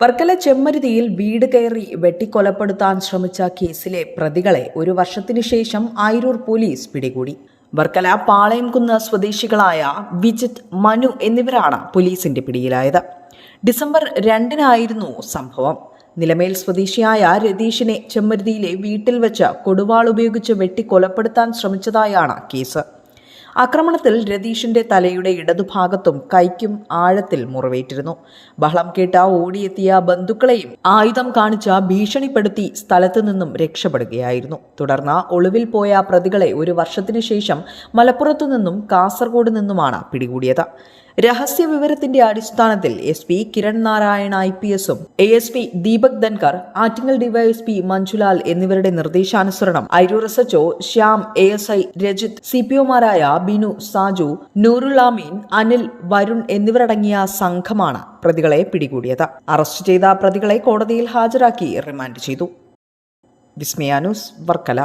വർക്കല ചെമ്മരുതിയിൽ വീട് കയറി വെട്ടിക്കൊലപ്പെടുത്താൻ ശ്രമിച്ച കേസിലെ പ്രതികളെ ഒരു വർഷത്തിനു ശേഷം ആയിരൂർ പോലീസ് പിടികൂടി. വർക്കല പാളയംകുന്ന് സ്വദേശികളായ വിജിത് മനു എന്നിവരാണ് പോലീസിന്റെ പിടിയിലായത്. ഡിസംബർ രണ്ടിനായിരുന്നു സംഭവം. നിലമേൽ സ്വദേശിയായ രതീഷിനെ ചെമ്മരുതിയിലെ വീട്ടിൽ വെച്ച് കൊടുവാൾ ഉപയോഗിച്ച് വെട്ടിക്കൊലപ്പെടുത്താൻ ശ്രമിച്ചതായാണ് കേസ്. ആക്രമണത്തിൽ രതീഷിന്റെ തലയുടെ ഇടതുഭാഗത്തും കൈക്കും ആഴത്തിൽ മുറിവേറ്റിരുന്നു. ബഹളം കേട്ട ഓടിയെത്തിയ ബന്ധുക്കളെയും ആയുധം കാണിച്ച ഭീഷണിപ്പെടുത്തി സ്ഥലത്തു നിന്നും രക്ഷപ്പെടുകയായിരുന്നു. തുടർന്ന് ഒളിവിൽ പോയ പ്രതികളെ ഒരു വർഷത്തിനു ശേഷം മലപ്പുറത്തു നിന്നും കാസർഗോഡ് നിന്നുമാണ് പിടികൂടിയത്. രഹസ്യ വിവരത്തിന്റെ അടിസ്ഥാനത്തിൽ S P Kiran Narayana I P എസും A S P Deepak Dhankar Attingal DySP Manjulal എന്നിവരുടെ നിർദ്ദേശാനുസരണം Airoor S HO Shyam A S I Rajith C P ഒമാരായ Binu Saju നൂറുലാമീൻ Anil Varun എന്നിവരടങ്ങിയ സംഘമാണ് പ്രതികളെ പിടികൂടിയത്. അറസ്റ്റ് ചെയ്ത പ്രതികളെ കോടതിയിൽ ഹാജരാക്കി റിമാൻഡ് ചെയ്തു. വിസ്മയാനൂസ് വർക്കല.